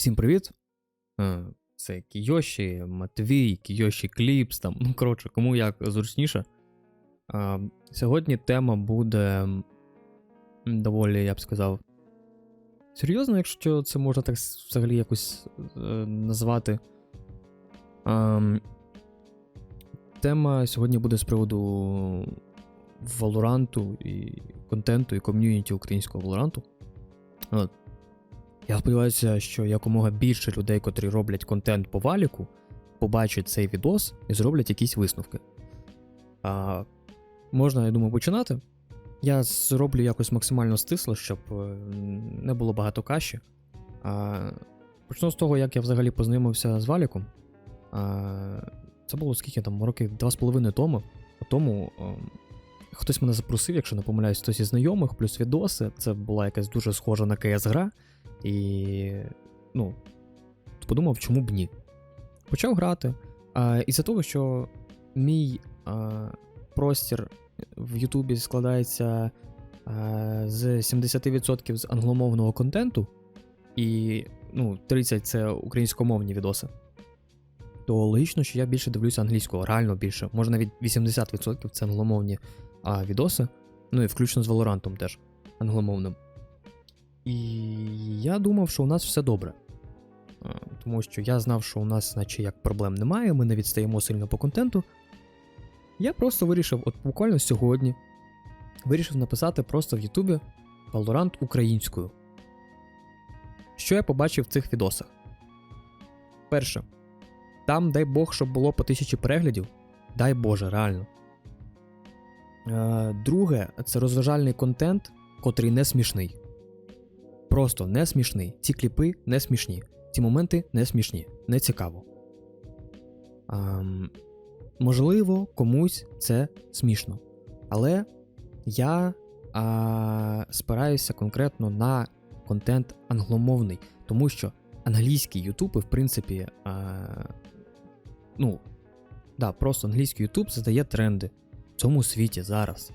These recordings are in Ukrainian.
Всім привіт! Е, Це Кійоші, Матвій, Кійоші Кліпс, там, ну коротше, кому як зручніше. Е, Сьогодні тема буде доволі, я б сказав, серйозно, якщо це можна так взагалі якось е, назвати. Ем, Тема сьогодні буде з приводу Валоранту і контенту і ком'юніті українського Валоранту. От. Я сподіваюся, що якомога більше людей, котрі роблять контент по валіку, побачать цей відос і зроблять якісь висновки. А, можна, я думаю, починати. Я зроблю якось максимально стисло, щоб е, не було багато каші. А, почну з того, як я взагалі познайомився з валіком. А, це було скільки там, років два з половиною тому. Тому е, хтось мене запросив, якщо не помиляюсь, хтось із знайомих, плюс відоси. Це була якась дуже схожа на КС гра. І ну, подумав, чому б ні. Почав грати. А, із-за того, що мій а, простір в Ютубі складається а, з 70% з англомовного контенту, і ну, 30% це українськомовні відоси. То логічно, що я більше дивлюся англійського, реально більше. Може навіть 80% це англомовні а, відоси. Ну і включно з Valorant теж англомовним. І я думав, що у нас все добре. Тому що я знав, що у нас, наче як проблем немає, ми не відстаємо сильно по контенту. Я просто вирішив, от буквально сьогодні, вирішив написати просто в Ютубі Valorant українською. Що я побачив в цих відосах? Перше. Там, дай Бог, щоб було по тисячі переглядів. Дай Боже, реально. Е, друге, це розважальний контент, котрий не смішний. Просто не смішний. Ці кліпи не смішні. Ці моменти не смішні, не цікаво. Ам, можливо, комусь це смішно. Але я а, спираюся конкретно на контент англомовний, тому що англійський YouTube, в принципі, а, ну, да, просто англійський YouTube задає тренди в цьому світі зараз.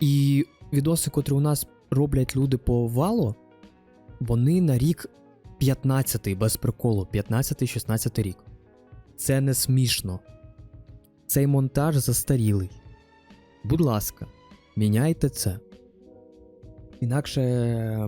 І відоси, котрі у нас роблять люди по вало, вони на рік 15-й, без приколу, 15-16 рік. Це не смішно. Цей монтаж застарілий. Будь ласка, міняйте це. Інакше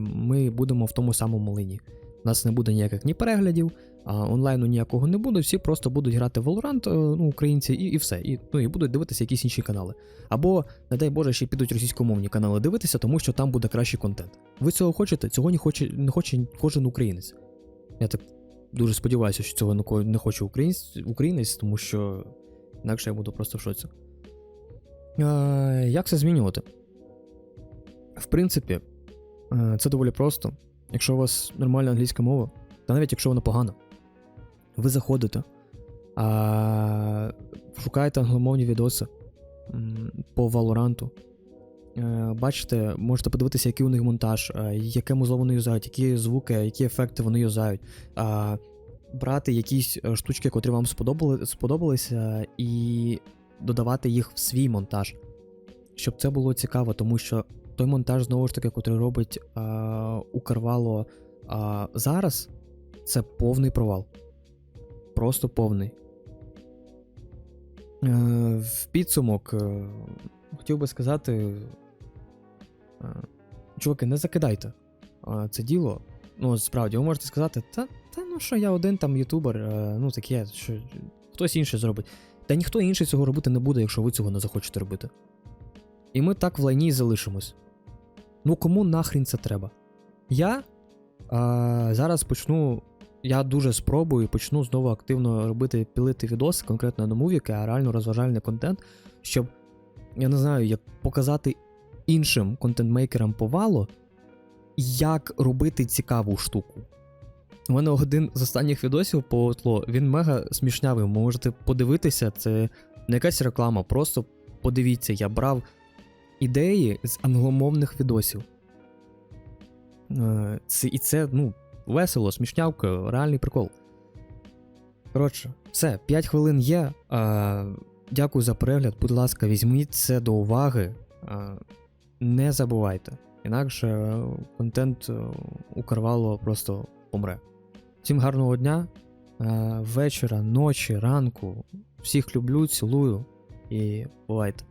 ми будемо в тому самому лині. У нас не буде ніяких ні переглядів, онлайну ніякого не буде, всі просто будуть грати в Valorant, е, ну, українці, і, і все. І, ну, і будуть дивитися якісь інші канали. Або, не дай Боже, ще підуть російськомовні канали дивитися, тому що там буде кращий контент. Ви цього хочете? Цього не хоче, не хоче кожен українець. Я так дуже сподіваюся, що цього не- хоче українець, українець, тому що інакше я буду просто в шоці. Е, як це змінювати? В принципі, е, це доволі просто. Якщо у вас нормальна англійська мова, та навіть якщо вона погана, ви заходите, а, шукаєте англомовні відоси по Валоранту. Е, Бачите, можете подивитися, який у них монтаж, е, яке музло вони юзають, які звуки, які ефекти вони юзають. А, Брати якісь е, штучки, котрі вам сподобали, сподобалися, і додавати їх в свій монтаж. Щоб це було цікаво, тому що той монтаж, знову ж таки, котрий робить а, Укрвало а, зараз, це повний провал. Просто повний. Е, в підсумок е, хотів би сказати. е, Чуваки, не закидайте це діло. Ну, справді, ви можете сказати, та, та ну що я один там ютубер, ну таке, що хтось інший зробить. Та ніхто інший цього робити не буде, якщо ви цього не захочете робити. І ми так в лайні і залишимось. Ну кому нахрін це треба? Я а, зараз почну. Я дуже спробую і почну знову активно робити пілити відоси, конкретно на мувіки, а реально розважальний контент, щоб, я не знаю, як показати іншим контент-мейкерам повало, як робити цікаву штуку. У мене один з останніх відосів по тло, він мега смішнявий. Можете подивитися, це не якась реклама, просто подивіться, я брав ідеї з англомовних відосів. Це, і це, ну, весело, смішнявка, реальний прикол. Коротше, все, 5 хвилин є. Е, Дякую за перегляд. Будь ласка, візьміть це до уваги. Е, Не забувайте. Інакше е, контент е, у Карвало просто помре. Всім гарного дня, е, вечора, ночі, ранку. Всіх люблю, цілую і бувайте.